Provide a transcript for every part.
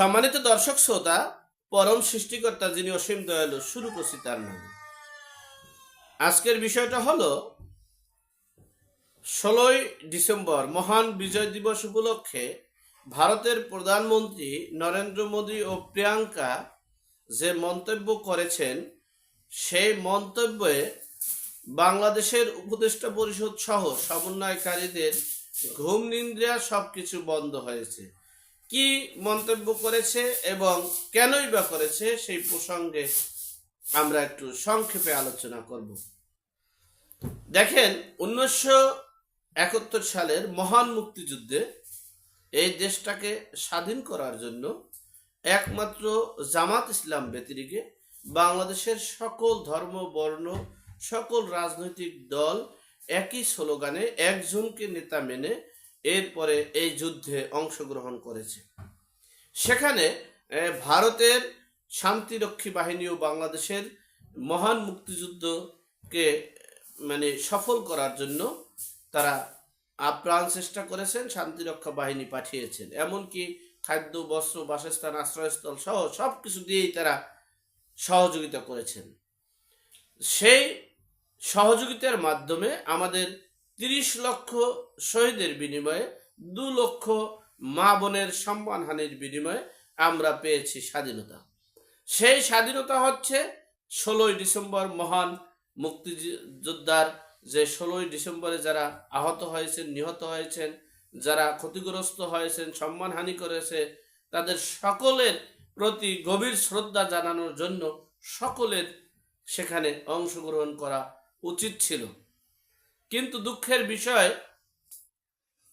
সম্মানিত দর্শক শ্রোতা, পরম সৃষ্টিকর্তা যিনি অসীম দয়ালু শুরু করছি তার নামে। আজকের বিষয়টা হলো, ষোলোই ডিসেম্বর মহান বিজয় দিবস উপলক্ষে ভারতের প্রধানমন্ত্রী নরেন্দ্র মোদী ও প্রিয়াঙ্কা যে মন্তব্য করেছেন, সেই মন্তব্যে বাংলাদেশের উপদেষ্টা পরিষদ সহ সমন্বয়কারীদের ঘুম নিন্দ্রা সবকিছু বন্ধ হয়েছে। কি মন্তব্য করেছে এবং কেনই বা করেছে সেই প্রসঙ্গে আমরা একটু সংক্ষেপে আলোচনা করব। দেখেন, উনিশশো একাত্তর সালের মহান মুক্তিযুদ্ধে এই দেশটাকে স্বাধীন করার জন্য একমাত্র জামাত ইসলাম ব্যতিরিকে বাংলাদেশের সকল ধর্ম, বর্ণ, সকল রাজনৈতিক দল একই স্লোগানে একজনকে নেতা মেনে এরপরে এই যুদ্ধে অংশগ্রহণ করেছে। সেখানে ভারতের শান্তিরক্ষী বাহিনী ও বাংলাদেশের মহান মুক্তিযুদ্ধকে মানে সফল করার জন্য তারা আপ্রাণ চেষ্টা করেছেন, শান্তিরক্ষা বাহিনী পাঠিয়েছেন। এমনকি খাদ্য, বস্ত্র, বাসস্থান, আশ্রয়স্থল সহ সব কিছু দিয়েই তারা সহযোগিতা করেছেন। সেই সহযোগিতার মাধ্যমে আমাদের তিরিশ লক্ষ শহীদের বিনিময়ে, দু লক্ষ মা বোনের সম্মানহানির বিনিময়ে আমরা পেয়েছি স্বাধীনতা। সেই স্বাধীনতা হচ্ছে ষোলোই ডিসেম্বর মহান মুক্তিযোদ্ধার যে ষোলোই ডিসেম্বরে যারা আহত হয়েছেন, নিহত হয়েছেন, যারা ক্ষতিগ্রস্ত হয়েছেন, সম্মানহানি করেছে, তাদের সকলের প্রতি গভীর শ্রদ্ধা জানানোর জন্য সকলের সেখানে অংশগ্রহণ করা উচিত ছিল। কিন্তু দুঃখের বিষয়,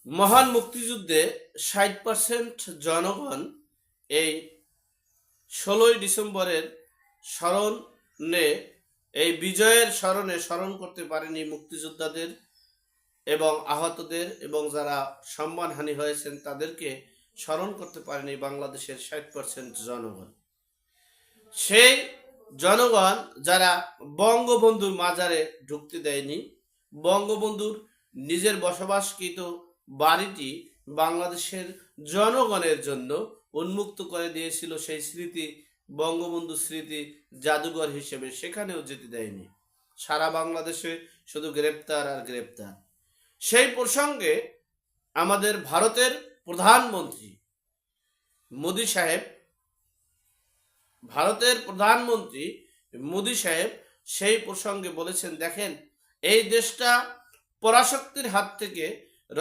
মহান মুক্তিযুদ্ধে ষাট পার্সেন্ট জনগণ এই ষোলোই ডিসেম্বরের স্মরণে, এই বিজয়ের স্মরণে স্মরণ করতে পারেনি মুক্তিযোদ্ধাদের এবং আহতদের এবং যারা সম্মানহানি হয়েছেন তাদেরকে স্মরণ করতে পারেনি বাংলাদেশের ষাট পার্সেন্ট জনগণ। সেই জনগণ যারা বঙ্গবন্ধুর মাজারে ঢুকতে দেয়নি বঙ্গবন্ধুর নিজের বসবাসকৃত বাড়িটি বাংলাদেশের জনগণের জন্য উন্মুক্ত করে দিয়েছিল সেই স্মৃতি, বঙ্গবন্ধু স্মৃতি জাদুঘর হিসেবে সেখানেও যেতে দেয়নি। সারা বাংলাদেশে শুধু গ্রেপ্তার আর গ্রেপ্তার। সেই প্রসঙ্গে আমাদের ভারতের প্রধানমন্ত্রী মোদি সাহেব, ভারতের প্রধানমন্ত্রী মোদি সাহেব সেই প্রসঙ্গে বলেছেন, দেখেন এই দেশটা পরাশক্তির হাত থেকে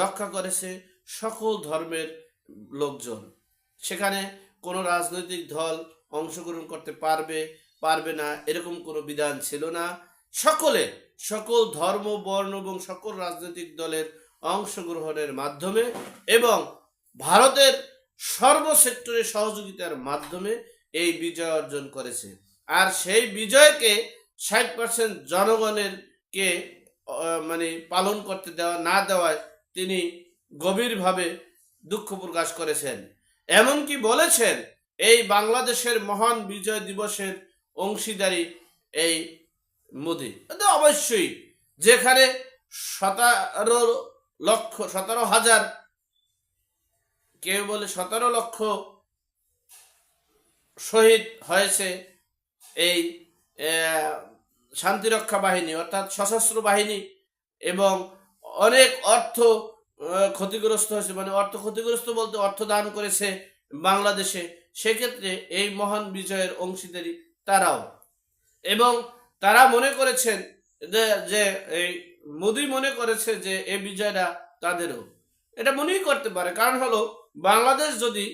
রক্ষা করেছে সকল ধর্মের লোকজন। সেখানে কোনো রাজনৈতিক দল অংশগ্রহণ করতে পারবে পারবে না, এরকম কোনো বিধান ছিল না। সকলে, সকল ধর্ম, বর্ণ এবং সকল রাজনৈতিক দলের অংশগ্রহণের মাধ্যমে এবং ভারতের সর্বসেক্টরে সহযোগিতার মাধ্যমে এই বিজয় অর্জন করেছে। আর সেই বিজয়কে ষাট পার্সেন্ট জনগণের কে মানে পালন করতে দেওয়া, না দেওয়ায় তিনি গভীরভাবে দুঃখ প্রকাশ করেছেন। এমনকি বলেছেন, এই বাংলাদেশের মহান বিজয় দিবসের অংশীদারি এই মোদি। অবশ্যই, যেখানে সতেরো লক্ষ, সতেরো হাজার, কেউ বলে সতেরো লক্ষ শহীদ হয়েছে এই শান্তিরক্ষা বাহিনী, অর্থাৎ সশস্ত্র বাহিনী এবং অনেক অর্থ ক্ষতিগ্রস্ত হয়েছে। মানে অর্থ ক্ষতিগ্রস্ত বলতে অর্থ দান করেছে বাংলাদেশে। সেক্ষেত্রে এই মহান বিজয়ের অংশীদারি তারাও। এবং তারা মনে করেছেন যে এই মোদি মনে করেছে যে এই বিজয়টা তাদেরও। এটা মনেই করতে পারে। কারণ হলো, বাংলাদেশ যদি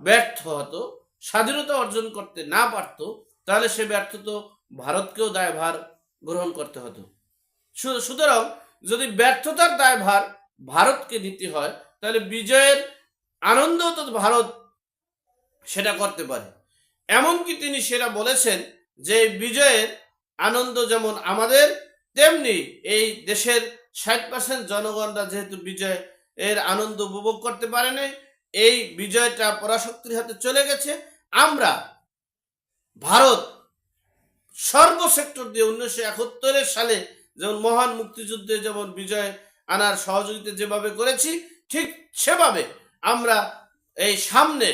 ব্যর্থ হতো, স্বাধীনতা অর্জন করতে না পারতো, তাহলে সে ব্যর্থ তো ভারতকেও দায়ভার গ্রহণ করতে হতো। সুতরাং যদি ব্যর্থতার দায়ভার ভারতকে নিতে হয়, তাহলে বিজয়ের আনন্দ তো ভারত সেটা করতে পারে। এমনকি তিনি সেটা বলেছেন যে বিজয়ের আনন্দ যেমন আমাদের, তেমনি এই দেশের ষাট পার্সেন্ট জনগণরা যেহেতু বিজয় এর আনন্দ উপভোগ করতে পারে নাই, এই বিজয়টা পরাশক্তির হাতে চলে গেছে। আমরা ভারত সর্বসেক্টর দিয়ে উনিশশো একাত্তরের সালে যেমন মহান মুক্তিযুদ্ধে যেমন বিজয় আনার সহযোগিতা যেভাবে করেছি, ঠিক সেভাবে আমরা এই সামনে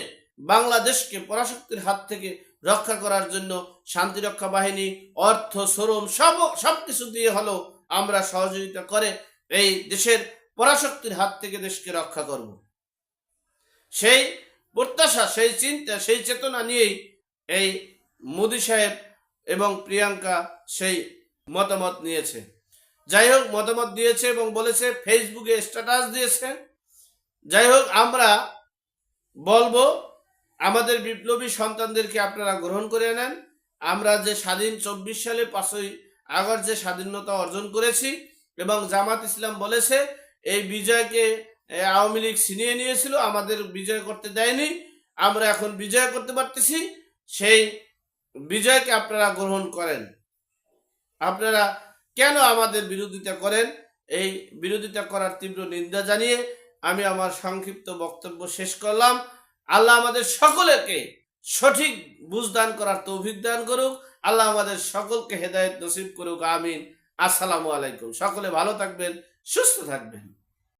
বাংলাদেশকে পরাশক্তির হাত থেকে রক্ষা করার জন্য শান্তিরক্ষা বাহিনী, অর্থ, শ্রম, সব, সবকিছু দিয়ে হলেও আমরা সহযোগিতা করে এই দেশের পরাশক্তির হাত থেকে দেশকে রক্ষা করব। সেই প্রত্যাশা, সেই চিন্তা, সেই চেতনা নিয়েই এই মোদী সাহেব এবং প্রিয়াঙ্কা সেই মতামত নিয়েছে। যাই হোক মতামত দিয়েছে এবং বলেছে ফেসবুকে স্ট্যাটাস দিয়েছে। যাই হোক আমরা বলব, আমাদের বিপ্লবী সন্তানদেরকে আপনারা গ্রহণ করে নেন। আমরা যে স্বাধীন চব্বিশ সালে পাঁচই আগস্ট যে স্বাধীনতা অর্জন করেছি এবং জামাত ইসলাম বলেছে, এই বিজয়কে আওয়ামী লীগ ছিনিয়ে নিয়েছিল, আমাদের বিজয় করতে দেয়নি, আমরা এখন বিজয় করতে পারতেছি, সেই বিজয়কে আপনারা গ্রহণ করেন। আপনারা কেন আমাদের বিরোধিতা করেন? এই বিরোধিতা করার তীব্র নিন্দা জানিয়ে আমি আমার সংক্ষিপ্ত বক্তব্য শেষ করলাম। আল্লাহ আমাদের সকলকে সঠিক বুঝদান করার তৌফিক দান করুক। আল্লাহ আমাদের সকলকে হেদায়েত নসিব করুক। আমিন। আসসালামু আলাইকুম। সকলে ভালো থাকবেন, সুস্থ থাকবেন।